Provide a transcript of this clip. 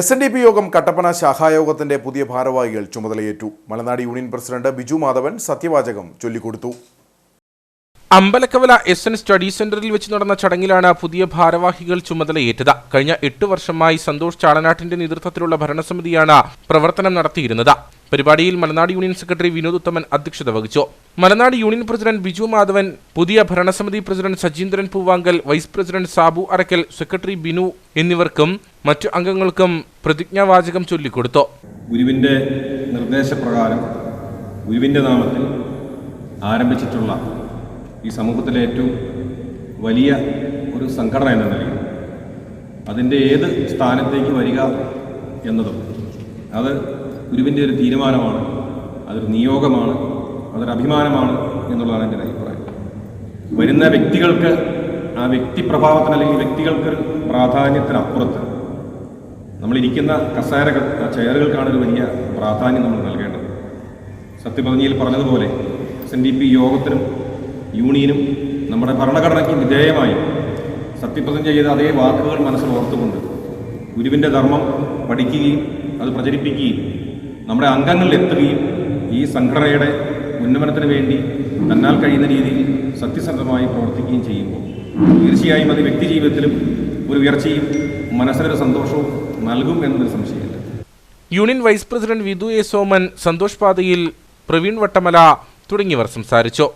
S N D P യോഗം കട്ടപ്പന ശാഖായോഗത്തിന്റെ പുതിയ ഭാരവാഹികൾ ചുമതലയേറ്റു. മലനാട് യൂണിയൻ പ്രസിഡന്റ് ബിജു മാധവൻ സത്യവാചകം ചൊല്ലിക്കൊടുത്തു. അമ്പലക്കവല എസ് എൻ സ്റ്റഡി സെന്ററിൽ വെച്ച് നടന്ന ചടങ്ങിലാണ് പുതിയ ഭാരവാഹികൾ ചുമതലയേറ്റത്. കഴിഞ്ഞ എട്ട് വർഷമായി സന്തോഷ് ചാളനാട്ടിന്റെ നേതൃത്വത്തിലുള്ള ഭരണസമിതിയാണ് പ്രവർത്തനം നടത്തിയിരുന്നത്. പരിപാടിയിൽ മലനാട് യൂണിയൻ സെക്രട്ടറി വിനോദ് ഉത്തമൻ അധ്യക്ഷത വഹിച്ചു. മലനാട് യൂണിയൻ പ്രസിഡന്റ് ബിജു മാധവൻ പുതിയ ഭരണസമിതി president Sajeendran Poovankal vice president Sabu Arackal secretary Binu എന്നിവർക്കും മറ്റു അംഗങ്ങൾക്കും പ്രതിജ്ഞാവാചകം ചൊല്ലിക്കൊടുത്തു. ഗുരുവിന്റെ നിർദ്ദേശപ്രകാരം ഗുരുവിന്റെ നാമത്തിൽ ആരംഭിച്ചിട്ടുള്ള ഈ സമൂഹത്തിലെ ഏറ്റവും വലിയ ഒരു സംഘടന എന്ന നിലയിൽ അതിന്റെ ഏത് സ്ഥാനത്തേക്ക് വരിക എന്നതും അത് ഗുരുവിന്റെ ഒരു തീരുമാനമാണ് അതൊരു നിയോഗമാണ് അതൊരു അഭിമാനമാണ് എന്നുള്ളതാണ് എന്റെ അഭിപ്രായം. വരുന്ന വ്യക്തികൾക്ക് ആ വ്യക്തി പ്രഭാവത്തിന് അല്ലെങ്കിൽ വ്യക്തികൾക്കൊരു പ്രാധാന്യത്തിനപ്പുറത്ത് നമ്മളിരിക്കുന്ന കസേരകൾ ചെയറുകൾക്കാണ് ഒരു വലിയ പ്രാധാന്യം നമ്മൾ നൽകേണ്ടത്. സത്യപ്രതിജ്ഞയിൽ പറഞ്ഞതുപോലെ എസ് എൻ ഡി പി യോഗത്തിനും യൂണിയനും നമ്മുടെ ഭരണഘടനയ്ക്ക് വിധേയമായി സത്യപ്രതിജ്ഞ ചെയ്ത അതേ വാക്കുകൾ മനസ്സിൽ ഓർത്തുകൊണ്ട് ഗുരുവിന്റെ ധർമ്മം പഠിക്കുകയും അത് പ്രചരിപ്പിക്കുകയും നമ്മുടെ അംഗങ്ങളിൽ എത്തുകയും ഈ സംഘടനയുടെ ഉന്നമനത്തിന് വേണ്ടി തന്നാൽ കഴിയുന്ന രീതിയിൽ സത്യസന്ധമായി പ്രവർത്തിക്കുകയും ചെയ്യുമ്പോൾ തീർച്ചയായും അത് വ്യക്തി ജീവിതത്തിലും ഒരു ഉയർച്ചയും മനസ്സിനൊരു സന്തോഷവും നൽകും എന്നൊരു സംശയമില്ല. Union vice president Vidhu A Soman Santhosh Pathayil Praveen Vattamala തുടങ്ങിയവർ സംസാരിച്ചു.